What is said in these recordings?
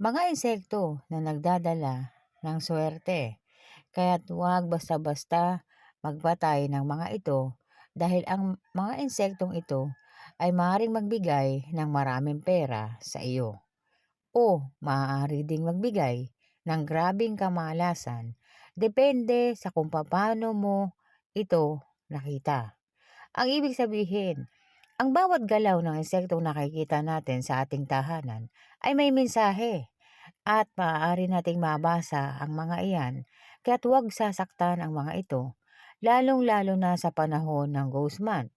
Mga insekto na nagdadala ng swerte, kaya't huwag basta-basta magpatay ng mga ito dahil ang mga insektong ito ay maaaring magbigay ng maraming pera sa iyo. O maaari ding magbigay ng grabing kamalasan. Depende sa kung paano mo ito nakita. Ang ibig sabihin, ang bawat galaw ng insektong nakikita natin sa ating tahanan ay may mensahe at maaari nating mabasa ang mga iyan kaya't huwag sasaktan ang mga ito, lalong-lalo na sa panahon ng Ghost Month.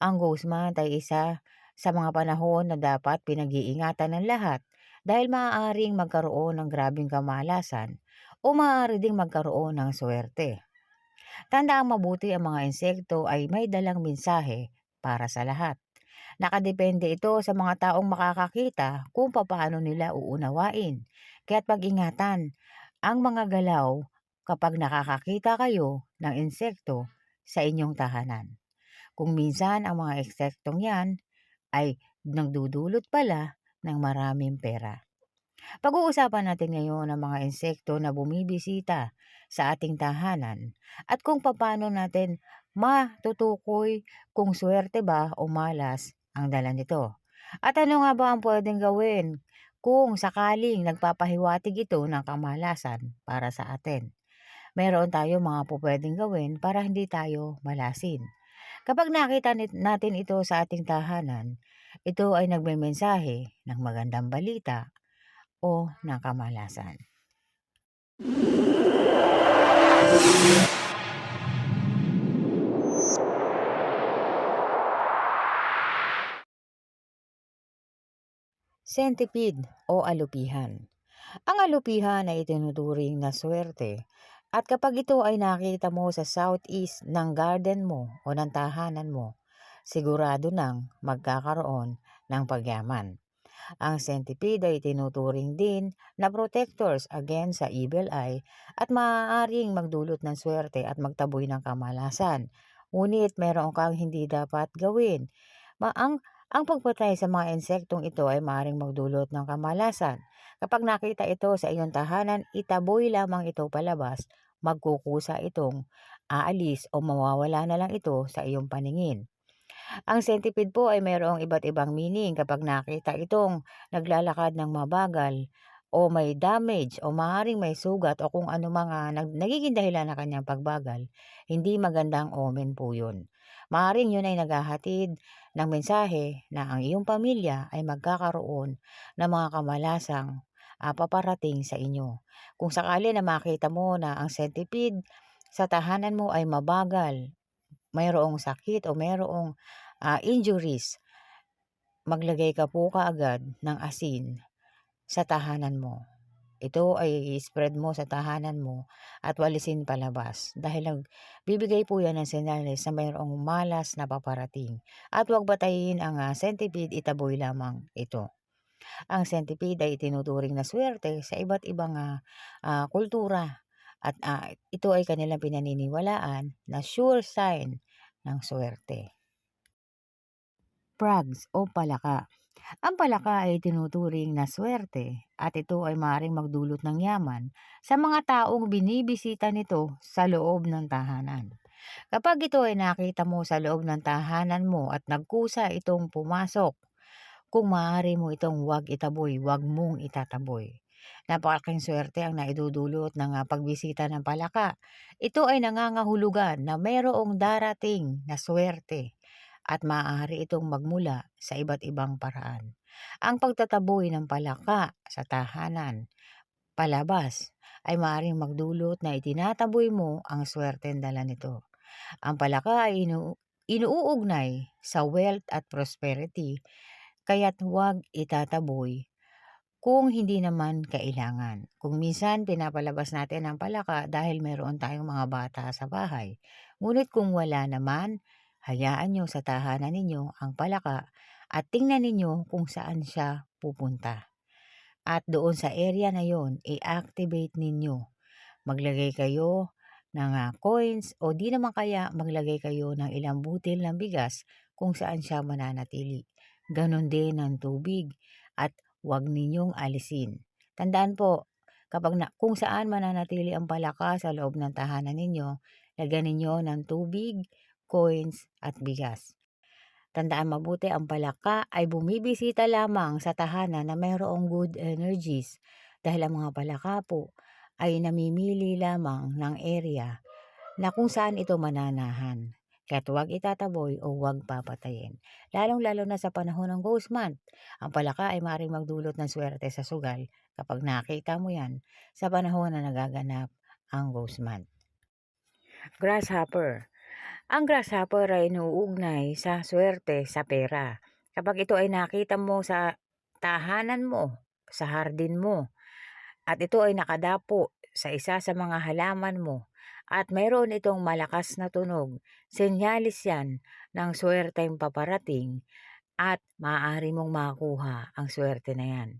Ang Ghost Month ay isa sa mga panahon na dapat pinag-iingatan ng lahat dahil maaaring magkaroon ng grabing kamalasan o maaari ding magkaroon ng swerte. Tandaang mabuti ang mga insekto ay may dalang mensahe para sa lahat. Nakadepende ito sa mga taong makakakita kung paano nila uunawain. Kaya't pag-ingatan ang mga galaw kapag nakakakita kayo ng insekto sa inyong tahanan. Kung minsan ang mga insektong yan ay nagdudulot pala ng maraming pera. Pag-uusapan natin ngayon ang mga insekto na bumibisita sa ating tahanan at kung paano natin matutukoy kung swerte ba o malas ang dala nito. At ano nga ba ang pwedeng gawin kung sakaling nagpapahiwatig ito ng kamalasan para sa atin? Meron tayo mga po pwedeng gawin para hindi tayo malasin. Kapag nakita natin ito sa ating tahanan, ito ay nagmemensahe ng magandang balita o ng kamalasan. Centipede o alupihan. Ang alupihan ay itinuturing na swerte at kapag ito ay nakita mo sa southeast ng garden mo o ng tahanan mo, sigurado nang magkakaroon ng pagyaman. Ang centipede ay tinuturing din na protectors against sa evil eye at maaaring magdulot ng swerte at magtaboy ng kamalasan. Ngunit meron kang hindi dapat gawin. Ma ang ang pagpatay sa mga insektong ito ay maaaring magdulot ng kamalasan. Kapag nakita ito sa iyong tahanan, itaboy lamang ito palabas, magkukusa itong aalis o mawawala na lang ito sa iyong paningin. Ang centipede po ay mayroong iba't ibang meaning kapag nakita itong naglalakad ng mabagal o may damage o maaaring may sugat o kung ano mga nag, nagiging dahilan ng kanyang pagbagal, hindi magandang omen po yun. Maaring yun ay naghahatid ng mensahe na ang iyong pamilya ay magkakaroon ng mga kamalasang uh, paparating sa inyo. Kung sakali na makita mo na ang centipede sa tahanan mo ay mabagal, mayroong sakit o mayroong uh, injuries, maglagay ka po kaagad ng asin sa tahanan mo. Ito ay spread mo sa tahanan mo at walisin palabas dahil bibigay po yan ng senyales na mayroong malas na paparating. At huwag batayin ang uh, centipede, itaboy lamang ito. Ang centipede ay tinuturing na swerte sa iba't ibang uh, uh, kultura at uh, ito ay kanilang pinaniniwalaan na sure sign ng swerte. Frogs o palaka ang palaka ay tinuturing na swerte at ito ay maaaring magdulot ng yaman sa mga taong binibisita nito sa loob ng tahanan. Kapag ito ay nakita mo sa loob ng tahanan mo at nagkusa itong pumasok, kung maaari mo itong huwag itaboy, huwag mong itataboy. Napakaking swerte ang naidudulot ng ah, pagbisita ng palaka. Ito ay nangangahulugan na mayroong darating na swerte at maaari itong magmula sa iba't ibang paraan. Ang pagtataboy ng palaka sa tahanan, palabas, ay maaaring magdulot na itinataboy mo ang swerte dala nito. Ang palaka ay inu inuugnay sa wealth at prosperity, kaya't huwag itataboy kung hindi naman kailangan. Kung minsan pinapalabas natin ang palaka dahil meron tayong mga bata sa bahay. Ngunit kung wala naman, Hayaan nyo sa tahanan ninyo ang palaka at tingnan ninyo kung saan siya pupunta. At doon sa area na yon, i-activate ninyo. Maglagay kayo ng uh, coins o di naman kaya maglagay kayo ng ilang butil ng bigas kung saan siya mananatili. Ganon din ng tubig at huwag ninyong alisin. Tandaan po, kapag na kung saan mananatili ang palaka sa loob ng tahanan ninyo, lagyan ninyo ng tubig, coins, at bigas. Tandaan mabuti ang palaka ay bumibisita lamang sa tahanan na mayroong good energies dahil ang mga palaka po ay namimili lamang ng area na kung saan ito mananahan. Kaya't huwag itataboy o huwag papatayin. Lalong-lalo na sa panahon ng ghost month, ang palaka ay maaaring magdulot ng swerte sa sugal kapag nakita mo yan sa panahon na nagaganap ang ghost month. Grasshopper. Ang grasshopper ay inuugnay sa swerte sa pera. Kapag ito ay nakita mo sa tahanan mo, sa hardin mo, at ito ay nakadapo sa isa sa mga halaman mo, at mayroon itong malakas na tunog, senyalis yan ng swerteng paparating at maaari mong makuha ang swerte na yan.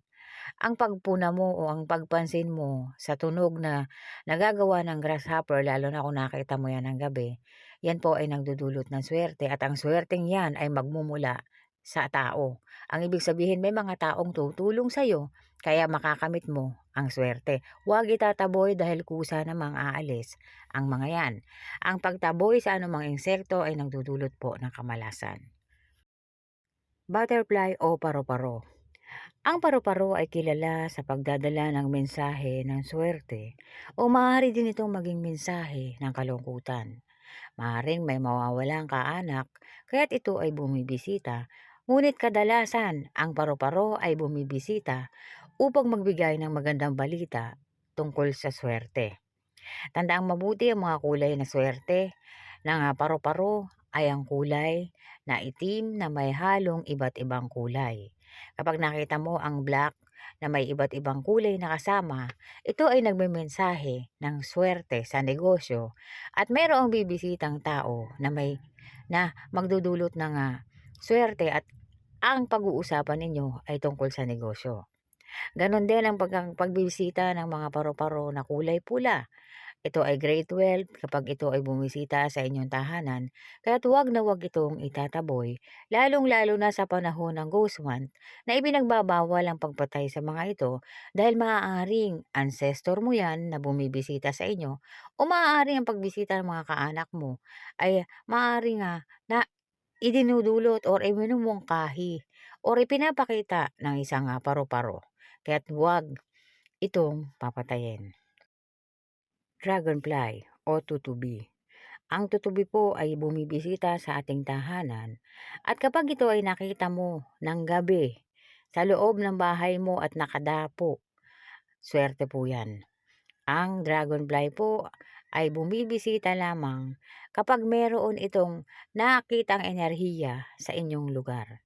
Ang pagpuna mo o ang pagpansin mo sa tunog na nagagawa ng grasshopper, lalo na kung nakita mo yan ng gabi, yan po ay nagdudulot ng swerte at ang swerteng yan ay magmumula sa tao. Ang ibig sabihin may mga taong tutulong sa iyo kaya makakamit mo ang swerte. Huwag itataboy dahil kusa namang aalis ang mga yan. Ang pagtaboy sa anumang insekto ay nagdudulot po ng kamalasan. Butterfly o paro-paro. Ang paru-paro ay kilala sa pagdadala ng mensahe ng swerte o maaari din itong maging mensahe ng kalungkutan. Maaring may mawawalang kaanak kaya't ito ay bumibisita, ngunit kadalasan ang paru-paro ay bumibisita upang magbigay ng magandang balita tungkol sa swerte. Tandaang mabuti ang mga kulay na swerte ng ah, paru-paro ay ang kulay na itim na may halong iba't ibang kulay. Kapag nakita mo ang black na may iba't ibang kulay na kasama, ito ay nagmemensahe ng swerte sa negosyo at mayroong bibisitang tao na may na magdudulot ng uh, swerte at ang pag-uusapan ninyo ay tungkol sa negosyo. Ganon din ang pag pagbibisita ng mga paro-paro na kulay pula ito ay great wealth kapag ito ay bumisita sa inyong tahanan, kaya't huwag na huwag itong itataboy, lalong-lalo na sa panahon ng ghost month na ibinagbabawal ang pagpatay sa mga ito dahil maaaring ancestor mo yan na bumibisita sa inyo o maaaring ang pagbisita ng mga kaanak mo ay maaaring nga na idinudulot or iminumungkahi or ipinapakita ng isang uh, paro-paro. Kaya't huwag itong papatayin. Dragonfly o tutubi. Ang tutubi po ay bumibisita sa ating tahanan at kapag ito ay nakita mo ng gabi sa loob ng bahay mo at nakadapo, swerte po yan. Ang dragonfly po ay bumibisita lamang kapag meron itong nakitang enerhiya sa inyong lugar.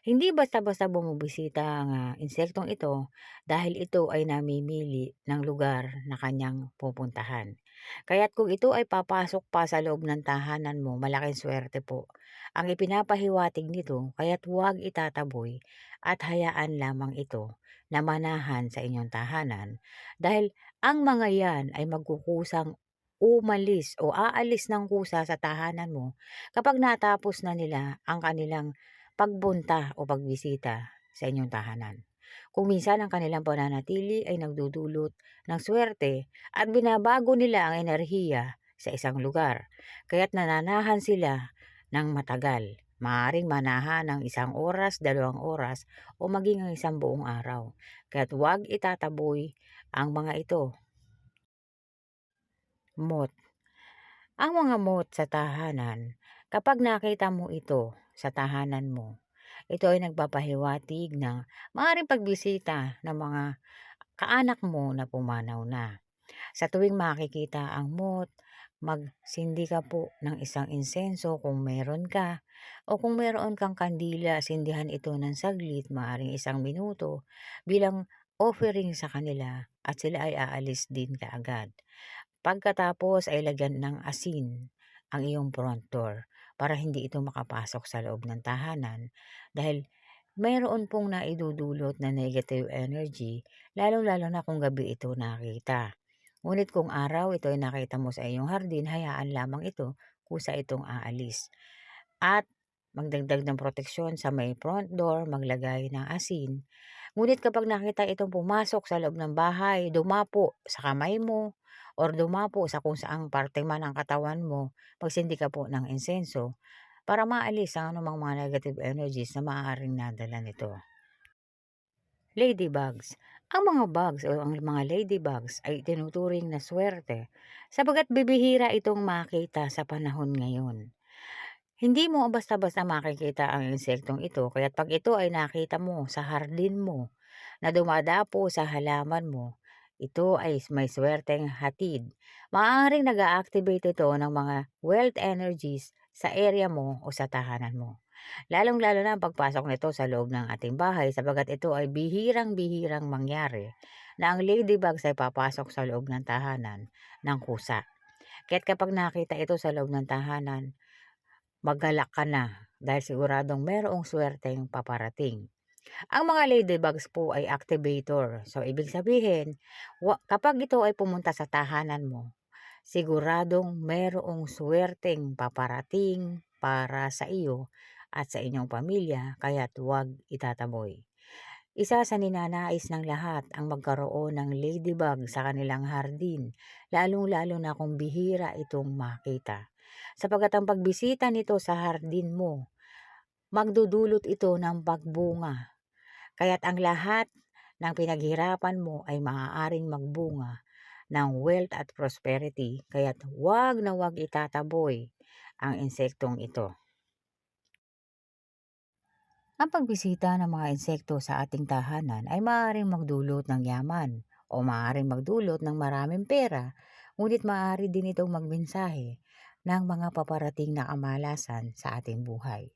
Hindi basta-basta bumibisita ang uh, insektong ito dahil ito ay namimili ng lugar na kanyang pupuntahan. Kaya't kung ito ay papasok pa sa loob ng tahanan mo, malaking swerte po. Ang ipinapahiwatig nito, kaya't huwag itataboy at hayaan lamang ito na manahan sa inyong tahanan dahil ang mga yan ay magkukusang umalis o aalis ng kusa sa tahanan mo kapag natapos na nila ang kanilang pagbunta o pagbisita sa inyong tahanan. Kung minsan ang kanilang pananatili ay nagdudulot ng swerte at binabago nila ang enerhiya sa isang lugar, kaya't nananahan sila ng matagal. Maaring manahan ng isang oras, dalawang oras o maging ang isang buong araw. Kaya't huwag itataboy ang mga ito. Mot Ang mga mot sa tahanan, kapag nakita mo ito, sa tahanan mo. Ito ay nagpapahiwatig ng maaaring pagbisita ng mga kaanak mo na pumanaw na. Sa tuwing makikita ang mot, magsindi ka po ng isang insenso kung meron ka o kung meron kang kandila, sindihan ito ng saglit, maaring isang minuto bilang offering sa kanila at sila ay aalis din kaagad. Pagkatapos ay lagyan ng asin ang iyong front door para hindi ito makapasok sa loob ng tahanan dahil mayroon pong naidudulot na negative energy lalong-lalo na kung gabi ito nakita. Ngunit kung araw ito ay nakita mo sa iyong hardin, hayaan lamang ito kusa itong aalis. At magdagdag ng proteksyon sa may front door, maglagay ng asin Ngunit kapag nakita itong pumasok sa loob ng bahay, dumapo sa kamay mo, or dumapo sa kung saang parte man ng katawan mo, magsindi ka po ng insenso para maalis ang anumang mga negative energies na maaaring nadala nito. Ladybugs. Ang mga bugs o ang mga ladybugs ay tinuturing na swerte sapagat bibihira itong makita sa panahon ngayon. Hindi mo basta-basta makikita ang insektong ito kaya't pag ito ay nakita mo sa hardin mo na dumadapo sa halaman mo, ito ay may swerteng hatid. Maaaring nag-a-activate ito ng mga wealth energies sa area mo o sa tahanan mo. Lalong-lalo na ang pagpasok nito sa loob ng ating bahay sapagat ito ay bihirang-bihirang mangyari na ang ladybugs ay papasok sa loob ng tahanan ng kusa. Kaya't kapag nakita ito sa loob ng tahanan, magalak ka na dahil siguradong merong swerteng paparating. Ang mga ladybugs po ay activator. So, ibig sabihin, kapag ito ay pumunta sa tahanan mo, siguradong merong swerteng paparating para sa iyo at sa inyong pamilya, kaya't huwag itataboy. Isa sa ninanais ng lahat ang magkaroon ng ladybug sa kanilang hardin, lalong-lalo na kung bihira itong makita. Sapagat ang pagbisita nito sa hardin mo, magdudulot ito ng pagbunga. Kaya't ang lahat ng pinaghirapan mo ay maaaring magbunga ng wealth at prosperity, kaya't huwag na huwag itataboy ang insektong ito. Ang pagbisita ng mga insekto sa ating tahanan ay maaaring magdulot ng yaman o maaaring magdulot ng maraming pera, ngunit maaari din itong magmensahe ng mga paparating na kamalasan sa ating buhay.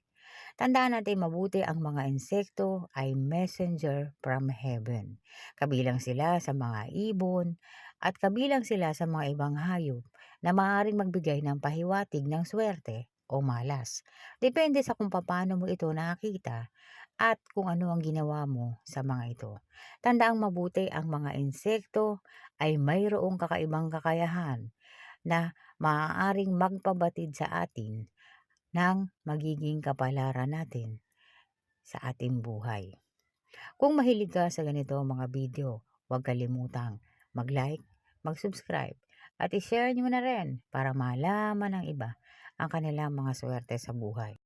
Tandaan natin mabuti ang mga insekto ay messenger from heaven. Kabilang sila sa mga ibon at kabilang sila sa mga ibang hayop na maaaring magbigay ng pahiwatig ng swerte o malas. Depende sa kung paano mo ito nakita at kung ano ang ginawa mo sa mga ito. Tandaang mabuti ang mga insekto ay mayroong kakaibang kakayahan na maaaring magpabatid sa atin ng magiging kapalaran natin sa ating buhay. Kung mahilig ka sa ganito mga video, huwag kalimutang mag-like, mag-subscribe at i-share nyo na rin para malaman ng iba ang kanilang mga swerte sa buhay.